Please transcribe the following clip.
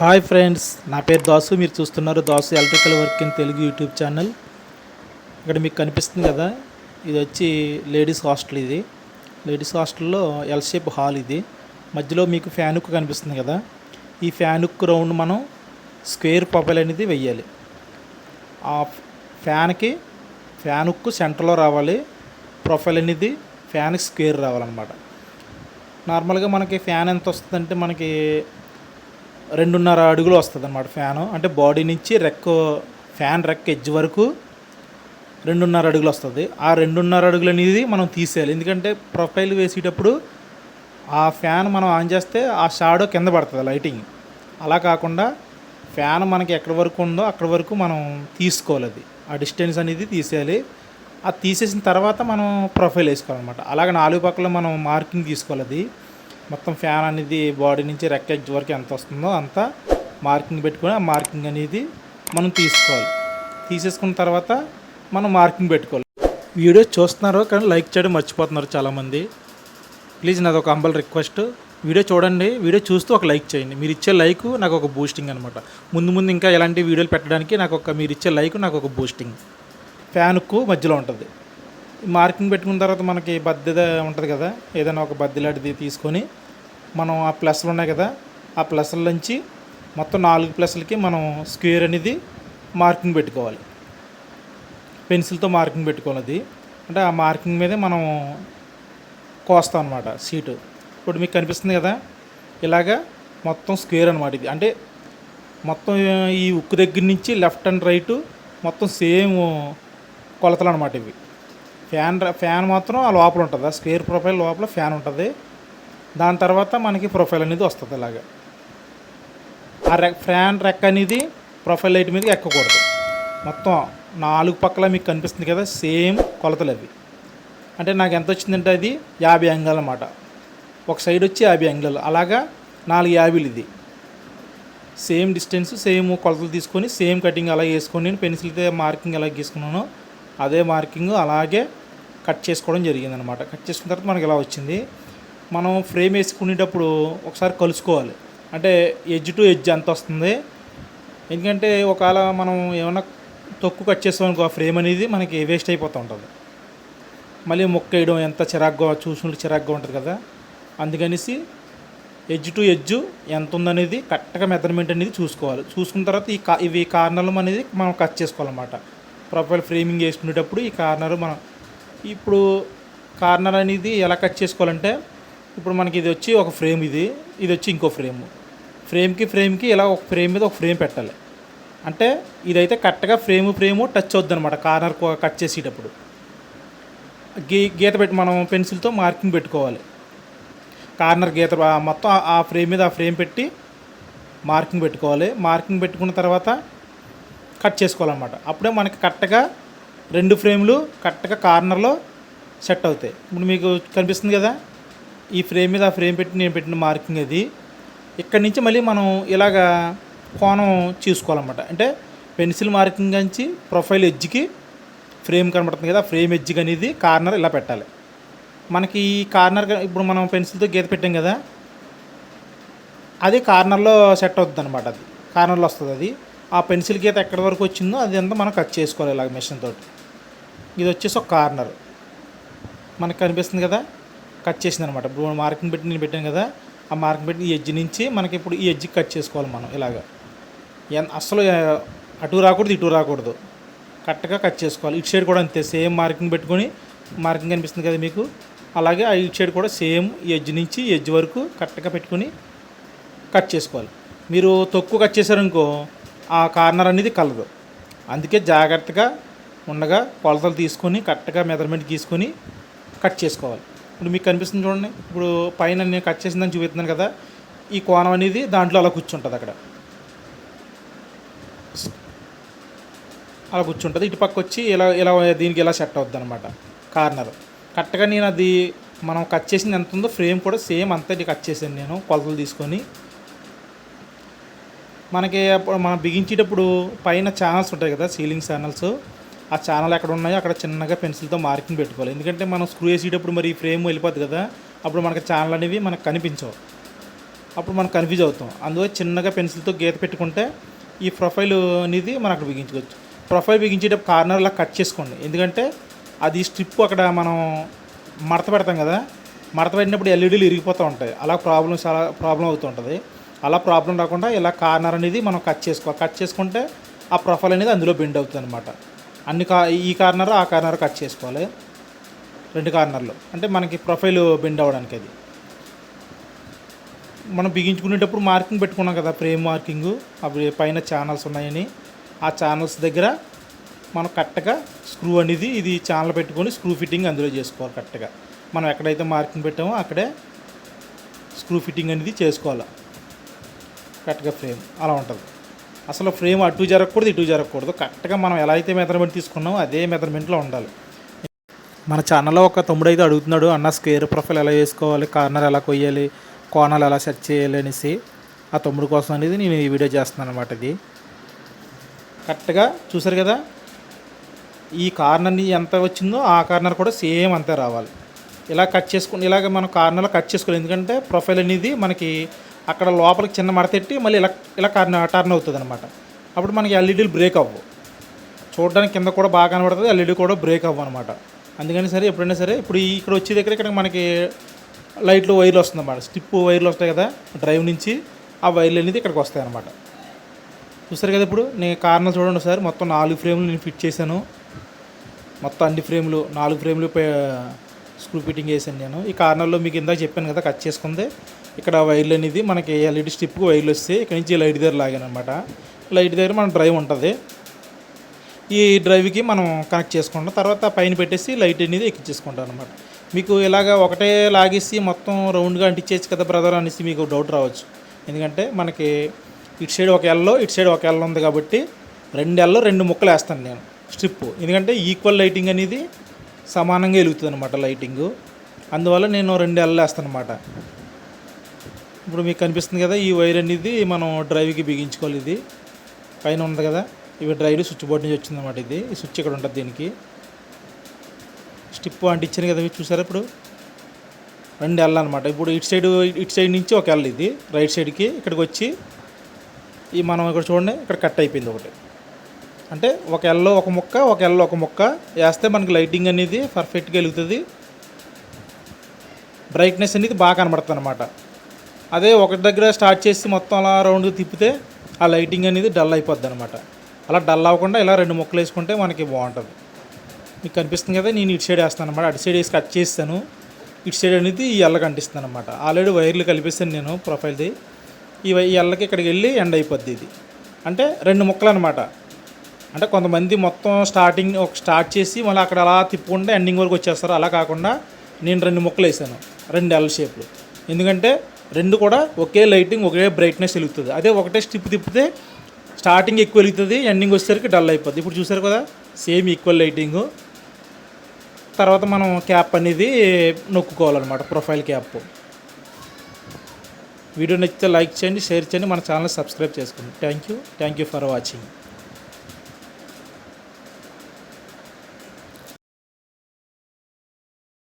Hi friends నా పేరు దాసు మీరు చూస్తున్నారు Dasu electrical work in Telugu YouTube channel. ఇక్కడ మీకు కనిపిస్తుంది కదా ఇది వచ్చి లేడీస్ హాస్టల్ ఇది. లేడీస్ హాస్టల్లో ఎల్ షేప్ హాల్ ఇది. మధ్యలో మీకు ఫ్యాన్ ఉక్కు కనిపిస్తుంది కదా ఈ ఫ్యాన్ ఉక్కు రౌండ్ మనం స్క్వేర్ ప్రొఫైల్ అనేది వెయ్యాలి. ఆ ఫ్యాన్కి ఫ్యాన్ ఉక్కు సెంటర్లో రావాలి ప్రొఫైల్ అనేది ఫ్యాన్కి స్క్వేర్ రావాలన్నమాట. నార్మల్గా మనకి ఫ్యాన్ ఎంత వస్తుందంటే మనకి రెండున్నర అడుగులు వస్తుంది అనమాట ఫ్యాను. అంటే బాడీ నుంచి రెక్క ఫ్యాన్ రెక్క ఎడ్జ్ వరకు రెండున్నర అడుగులు వస్తుంది. ఆ రెండున్నర అడుగులు అనేది మనం తీసేయాలి. ఎందుకంటే ప్రొఫైల్ వేసేటప్పుడు ఆ ఫ్యాన్ మనం ఆన్ చేస్తే ఆ షాడో కింద పడుతుంది లైటింగ్. అలా కాకుండా ఫ్యాన్ మనకి ఎక్కడి వరకు ఉందో అక్కడి వరకు మనం తీసుకోవాలి. అది ఆ డిస్టెన్స్ అనేది తీసేయాలి. అది తీసేసిన తర్వాత మనం ప్రొఫైల్ వేసుకోవాలన్నమాట. అలాగే నాలుగు పక్కల మనం మార్కింగ్ తీసుకోవాలి. అది మొత్తం ఫ్యాన్ అనేది బాడీ నుంచి రెక్క ఎడ్జ్ వరకు ఎంత వస్తుందో అంత మార్కింగ్ పెట్టుకొని ఆ మార్కింగ్ అనేది మనం తీసుకోవాలి. తీసేసుకున్న తర్వాత మనం మార్కింగ్ పెట్టుకోవాలి. వీడియో చూస్తున్నారు కానీ లైక్ చేయడం మర్చిపోతున్నారు చాలామంది. ప్లీజ్ నాది ఒక అంబల్ రిక్వెస్ట్. వీడియో చూడండి వీడియో చూస్తూ ఒక లైక్ చేయండి. మీరు ఇచ్చే లైక్ నాకు ఒక బూస్టింగ్ అనమాట ముందు ముందు ఇంకా ఎలాంటి వీడియోలు పెట్టడానికి నాకు ఒక మీరు ఇచ్చే లైక్ నాకు ఒక బూస్టింగ్ ఫ్యాన్కు మధ్యలో ఉంటుంది. మార్కింగ్ పెట్టుకున్న తర్వాత మనకి బద్దెద ఉంటుంది కదా ఏదైనా ఒక బద్దె లాంటిది తీసుకొని మనం ఆ ప్లస్లు ఉన్నాయి కదా ఆ ప్లస్ల నుంచి మొత్తం నాలుగు ప్లస్లకి మనం స్క్వేర్ అనేది మార్కింగ్ పెట్టుకోవాలి. పెన్సిల్తో మార్కింగ్ పెట్టుకోవాలి అది. అంటే ఆ మార్కింగ్ మీదే మనం కోస్తాం అనమాట సీటు ఇప్పుడు మీకు కనిపిస్తుంది కదా ఇలాగా మొత్తం స్క్వేర్ అనమాట ఇది. అంటే మొత్తం ఈ ఉక్కు దగ్గర నుంచి లెఫ్ట్ అండ్ రైట్ మొత్తం సేమ్ కొలతలు అనమాట ఇవి. ఫ్యాన్ ఫ్యాన్ మాత్రం ఆ లోపల ఉంటుంది. ఆ స్క్వేర్ ప్రొఫైల్ లోపల ఫ్యాన్ ఉంటుంది. దాని తర్వాత మనకి ప్రొఫైల్ అనేది వస్తుంది ఇలాగా ఆ రె ఫ్యాన్ రెక్క అనేది ప్రొఫైల్ లైట్ మీదకి ఎక్కకూడదు. మొత్తం నాలుగు పక్కల మీకు కనిపిస్తుంది కదా సేమ్ కొలతలు అవి. అంటే నాకు ఎంత వచ్చిందంటే అది యాభై అంగాలు అనమాట ఒక సైడ్ వచ్చి యాభై అంగుళాలు. అలాగా నాలుగు యాభైలు ఇది. సేమ్ డిస్టెన్స్ సేమ్ కొలతలు తీసుకొని సేమ్ కటింగ్ అలా వేసుకొని నేను పెన్సిల్తో మార్కింగ్ ఎలా గీసుకున్నాను అదే మార్కింగ్ అలాగే కట్ చేసుకోవడం జరిగింది అనమాట కట్ చేసుకున్న తర్వాత మనకి ఇలా వచ్చింది? మనం ఫ్రేమ్ వేసుకునేటప్పుడు ఒకసారి కలుసుకోవాలి. అంటే ఎడ్జ్ టు ఎడ్జ్ ఎంత వస్తుంది. ఎందుకంటే ఒకవేళ మనం ఏమైనా తక్కువ కట్ చేసామనుకో ఆ ఫ్రేమ్ అనేది మనకి వేస్ట్ అయిపోతూ ఉంటుంది. మళ్ళీ మొక్క వేయడం ఎంత చిరాగ్గా చూసినట్టు చిరాగ్గా ఉంటుంది కదా. అందుకనేసి ఎడ్జ్ టు ఎడ్జ్ ఎంత ఉందనేది కరెక్ట్గా మెజర్మెంట్ అనేది చూసుకోవాలి. చూసుకున్న తర్వాత ఈ కా ఇవి కార్నర్లు అనేది మనం కట్ చేసుకోవాలన్నమాట. ప్రొఫైల్ ఫ్రేమింగ్ చేసుకునేటప్పుడు ఈ కార్నర్ మనం ఇప్పుడు కార్నర్ అనేది ఎలా కట్ చేసుకోవాలంటే ఇప్పుడు మనకి ఇది వచ్చి ఒక ఫ్రేమ్ ఇది ఇది వచ్చి ఇంకో ఫ్రేమ్. ఫ్రేమ్కి ఫ్రేమ్కి ఇలా ఒక ఫ్రేమ్ మీద ఒక ఫ్రేమ్ పెట్టాలి. అంటే ఇదైతే కరెక్ట్గా ఫ్రేమ్ ఫ్రేము టచ్ అవుద్ది అనమాట కార్నర్ కట్ చేసేటప్పుడు. గీ గీత పెట్టి మనం పెన్సిల్తో మార్కింగ్ పెట్టుకోవాలి. కార్నర్ గీత మొత్తం ఆ ఫ్రేమ్ మీద ఆ ఫ్రేమ్ పెట్టి మార్కింగ్ పెట్టుకోవాలి. మార్కింగ్ పెట్టుకున్న తర్వాత కట్ చేసుకోవాలన్నమాట. అప్పుడే మనకి కరెక్ట్గా రెండు ఫ్రేమ్లు కరెక్ట్గా కార్నర్లో సెట్ అవుతాయి. ఇప్పుడు మీకు కనిపిస్తుంది కదా ఈ ఫ్రేమ్ మీద ఆ ఫ్రేమ్ పెట్టి నేను పెట్టిన మార్కింగ్ అది. ఇక్కడి నుంచి మళ్ళీ మనం ఇలాగా కోణం చూసుకోవాలన్నమాట. అంటే పెన్సిల్ మార్కింగ్ నుంచి ప్రొఫైల్ ఎడ్జ్కి ఫ్రేమ్ కనబడుతుంది కదా ఫ్రేమ్ ఎడ్జ్కి అనేది కార్నర్ ఇలా పెట్టాలి. మనకి ఈ కార్నర్ ఇప్పుడు మనం పెన్సిల్తో గీత పెట్టాం కదా అది కార్నర్లో సెట్ అవుతుంది అనమాట అది. కార్నర్లో వస్తుంది అది. ఆ పెన్సిల్ గీత ఎక్కడి వరకు వచ్చిందో అది అంతా మనం కట్ చేసుకోవాలి ఇలాగ మెషిన్ తోటి. ఇది వచ్చేసి ఒక కార్నర్. మనకు కనిపిస్తుంది కదా? కట్ చేసింది అనమాట ఇప్పుడు మార్కింగ్ పెట్టి నేను పెట్టాను కదా? ఆ మార్కింగ్ పెట్టి ఈ ఎడ్జ్ నుంచి మనకి ఇప్పుడు ఈ ఎడ్జ్కి కట్ చేసుకోవాలి మనం ఇలాగ. ఎన్- అసలు అటు రాకూడదు ఇటు రాకూడదు. కరెక్ట్గా కట్ చేసుకోవాలి. ఇటు సైడ్ కూడా అంతే సేమ్ మార్కింగ్ పెట్టుకొని మార్కింగ్ కనిపిస్తుంది కదా మీకు? అలాగే ఆ ఇటు సైడ్ కూడా సేమ్ ఈ ఎడ్జ్ నుంచి ఎడ్జ్ వరకు కరెక్ట్గా పెట్టుకొని కట్ చేసుకోవాలి. మీరు తక్కువ కట్ చేశారనుకో ఆ కార్నర్ అనేది కలదు. అందుకే జాగ్రత్తగా ఉండగా కొలతలు తీసుకొని కరెక్ట్గా మెజర్మెంట్ తీసుకొని కట్ చేసుకోవాలి. ఇప్పుడు మీకు కనిపిస్తుంది చూడండి. ఇప్పుడు పైన నేను కట్ చేసిందని చూపిస్తున్నాను కదా. ఈ కోణం అనేది దాంట్లో అలా కూర్చుంటుంది అక్కడ. అలా కూర్చుంటుంది. ఇటు పక్క వచ్చి ఇలా ఇలా దీనికి ఇలా సెట్ అవుద్ది అనమాట కార్నర్. కరెక్ట్గా నేను అది మనం కట్ చేసింది ఎంత ఉందో ఫ్రేమ్ కూడా సేమ్ అంతే కట్ చేశాను నేను కొలతలు తీసుకొని. మనకి అప్పుడు మనం బిగించేటప్పుడు పైన ఛానల్స్ ఉంటాయి కదా సీలింగ్ ఛానల్స్ ఆ ఛానల్ ఎక్కడ ఉన్నాయో అక్కడ చిన్నగా పెన్సిల్తో మార్కింగ్ పెట్టుకోవాలి. ఎందుకంటే మనం స్క్రూ వేసేటప్పుడు మరి ఫ్రేమ్ వెళ్ళిపోద్ది కదా అప్పుడు మనకి ఛానల్ అనేవి మనకు కనిపించవు. అప్పుడు మనం కన్ఫ్యూజ్ అవుతాం. అందువల్ల చిన్నగా పెన్సిల్తో గీత పెట్టుకుంటే ఈ ప్రొఫైల్ అనేది మనం అక్కడ బిగించుకోవచ్చు. ప్రొఫైల్ బిగించేటప్పుడు కార్నర్లా కట్ చేసుకోండి. ఎందుకంటే అది స్ట్రిప్ అక్కడ మనం మడత పెడతాం కదా మడత పెట్టినప్పుడు ఎల్ఈడీలు ఇరిగిపోతూ ఉంటాయి. అలా ప్రాబ్లం చాలా ప్రాబ్లం అవుతుంటుంది అలా ప్రాబ్లం రాకుండా ఇలా కార్నర్ అనేది మనం కట్ చేసుకోవాలి కట్ చేసుకుంటే ఆ ప్రొఫైల్ అనేది అందులో బెండ్ అవుతుంది అనమాట అన్ని కా ఈ కార్నర్ ఆ కార్నర్ కట్ చేసుకోవాలి. రెండు కార్నర్లు. అంటే మనకి ప్రొఫైల్ బెండ్ అవ్వడానికి అది. మనం బిగించుకునేటప్పుడు మార్కింగ్ పెట్టుకున్నాం కదా ఫ్రేమ్ మార్కింగ్. అవి పైన ఛానల్స్ ఉన్నాయని. ఆ ఛానల్స్ దగ్గర మనం కరెక్ట్గా స్క్రూ అనేది ఇది ఛానల్ పెట్టుకొని స్క్రూ ఫిట్టింగ్ అందులో చేసుకోవాలి కరెక్ట్గా. మనం ఎక్కడైతే మార్కింగ్ పెట్టామో అక్కడే స్క్రూ ఫిట్టింగ్ అనేది చేసుకోవాలి. కరెక్ట్గా ఫ్రేమ్ అలా ఉంటుంది. అసలు ఫ్రేమ్ అటు జరగకూడదు ఇటు జరగకూడదు. కరెక్ట్గా మనం ఎలా అయితే మెజర్మెంట్ తీసుకున్నామో అదే మెజర్మెంట్లో ఉండాలి. మన ఛానల్లో ఒక తమ్ముడు అయితే అడుగుతున్నాడు అన్న స్క్వేర్ ప్రొఫైల్ ఎలా వేసుకోవాలి కార్నర్ ఎలా కొయ్యాలి? కోణాలు ఎలా సెట్ చేయాలి? అనేసి. ఆ తమ్ముడు కోసం అనేది నేను ఈ వీడియో చేస్తున్నాను అనమాట ఇది. కరెక్ట్గా చూసారు కదా? ఈ కార్నర్ని ఎంత వచ్చిందో ఆ కార్నర్ కూడా సేమ్ అంతే రావాలి. ఇలా కట్ చేసుకుని ఇలాగ మనం కార్నర్లో కట్ చేసుకోవాలి. ఎందుకంటే ప్రొఫైల్ అనేది మనకి అక్కడ లోపలికి చిన్న మడతెట్టి మళ్ళీ ఇలా ఇలా టర్న్ టర్న్ అవుతుంది అనమాట అప్పుడు మనకి ఎల్ఈడీలు బ్రేక్ అవ్వవు చూడడానికి కింద కూడా బాగా కనబడుతుంది ఎల్ఈడి కూడా బ్రేక్ అవ్వ అనమాట అందుకని సరే ఎప్పుడైనా సరే ఇప్పుడు ఇక్కడ వచ్చే దగ్గర ఇక్కడ మనకి లైట్లు వైర్లు వస్తుంది అన్నమాట స్టిప్ వైర్లు వస్తాయి కదా డ్రైవ్ నుంచి ఆ వైర్లు అనేది ఇక్కడికి వస్తాయి అనమాట చూస్తారు కదా ఇప్పుడు నేను కార్నర్ చూడండి సార్ మొత్తం నాలుగు ఫ్రేమ్లు నేను ఫిట్ చేశాను. మొత్తం అన్ని ఫ్రేమ్లు నాలుగు ఫ్రేమ్లు స్క్రూ ఫిట్టింగ్ చేశాను నేను. ఈ కార్నర్లో మీకు ఇందాక చెప్పాను కదా కట్ చేసుకుంది. ఇక్కడ వైర్లు అనేది మనకి ఎల్ఈడి స్టిప్కి వైర్లు వస్తాయి ఇక్కడ నుంచి లైట్ దగ్గర లాగానమాట అనమాట లైట్ దగ్గర మన డ్రైవ్ ఉంటుంది. ఈ డ్రైవ్కి మనం కనెక్ట్ చేసుకుంటాం. తర్వాత పైన పెట్టేసి లైట్ అనేది ఎక్కించేసుకుంటాం అనమాట మీకు ఇలాగ ఒకటే లాగేసి మొత్తం రౌండ్గా అంటించేసి కదా బ్రదర్ అనేసి మీకు డౌట్ రావచ్చు. ఎందుకంటే మనకి ఇటు సైడ్ ఒక ఎల్లో ఇటు సైడ్ ఒక ఎల్లో ఉంది కాబట్టి రెండు ఎల్లో రెండు ముక్కలు వేస్తాను నేను స్ట్రిప్ ఎందుకంటే ఈక్వల్ లైటింగ్ అనేది సమానంగా వెలుగుతుంది అనమాట లైటింగ్. అందువల్ల నేను రెండు ఎల్లు వేస్తాను అనమాట ఇప్పుడు మీకు కనిపిస్తుంది కదా ఈ వైర్ అనేది మనం డ్రైవ్కి బిగించుకోవాలి ఇది. పైన ఉంది కదా ఇవి డ్రైవ్ స్విచ్ బోర్డ్ నుంచి వచ్చింది అనమాట ఇది. ఈ స్విచ్ ఇక్కడ ఉంటుంది దీనికి. స్టిప్ అంటే ఇచ్చాను కదా మీరు చూసారా ఇప్పుడు? రెండు వెళ్ళాలన్నమాట అనమాట ఇప్పుడు ఇటు సైడ్ ఇటు సైడ్ నుంచి ఒక ఎల్ ఇది రైట్ సైడ్కి ఇక్కడికి వచ్చి ఈ మనం ఇక్కడ చూడండి ఇక్కడ కట్ అయిపోయింది ఒకటి. అంటే ఒక ఎల్లో ఒక ముక్క ఒక ఎల్లో ఒక ముక్క వేస్తే మనకి లైటింగ్ అనేది పర్ఫెక్ట్గా వెలుగుతుంది. బ్రైట్నెస్ అనేది బాగా కనబడుతుంది అనమాట అదే ఒకటి దగ్గర స్టార్ట్ చేసి మొత్తం అలా రౌండ్గా తిప్పితే ఆ లైటింగ్ అనేది డల్ అయిపోద్ది అనమాట అలా డల్ అవ్వకుండా ఇలా రెండు ముక్కలు వేసుకుంటే మనకి బాగుంటుంది. మీకు కనిపిస్తుంది కదా నేను ఇటు సైడ్ వేస్తాను అనమాట అటు సైడ్ వేసి కట్ చేస్తాను. ఇటు సైడ్ అనేది ఈ ఎల్ల కనిపిస్తుంది అనమాట ఆల్రెడీ వైర్లు కలిపేస్తాను నేను ప్రొఫైల్ది ఈ ఈ ఎల్లకి ఇక్కడికి వెళ్ళి ఎండ్ అయిపోద్ది ఇది. అంటే రెండు ముక్కలు అనమాట అంటే కొంతమంది మొత్తం స్టార్టింగ్ ఒక స్టార్ట్ చేసి మళ్ళీ అక్కడ అలా తిప్పుకుంటే ఎండింగ్ వరకు వచ్చేస్తారు. అలా కాకుండా నేను రెండు ముక్కలు వేసాను. రెండు ఎల్ షేప్లు ఎందుకంటే రెండు కూడా ఒకే లైటింగ్ ఒకే బ్రైట్నెస్ వెలుగుతుంది. అదే ఒకటే స్టిప్ తిప్పితే స్టార్టింగ్ ఎక్కువ వెలుగుతుంది ఎండింగ్ వచ్చేసరికి డల్ అయిపోద్ది. ఇప్పుడు చూసారు కదా సేమ్ ఈక్వల్ లైటింగ్ తర్వాత మనం క్యాప్ అనేది నొక్కుకోవాలన్నమాట ప్రొఫైల్ క్యాప్ వీడియో నచ్చితే లైక్ చేయండి షేర్ చేయండి మన ఛానల్ సబ్స్క్రైబ్ చేసుకోండి. Thank you thank you for watching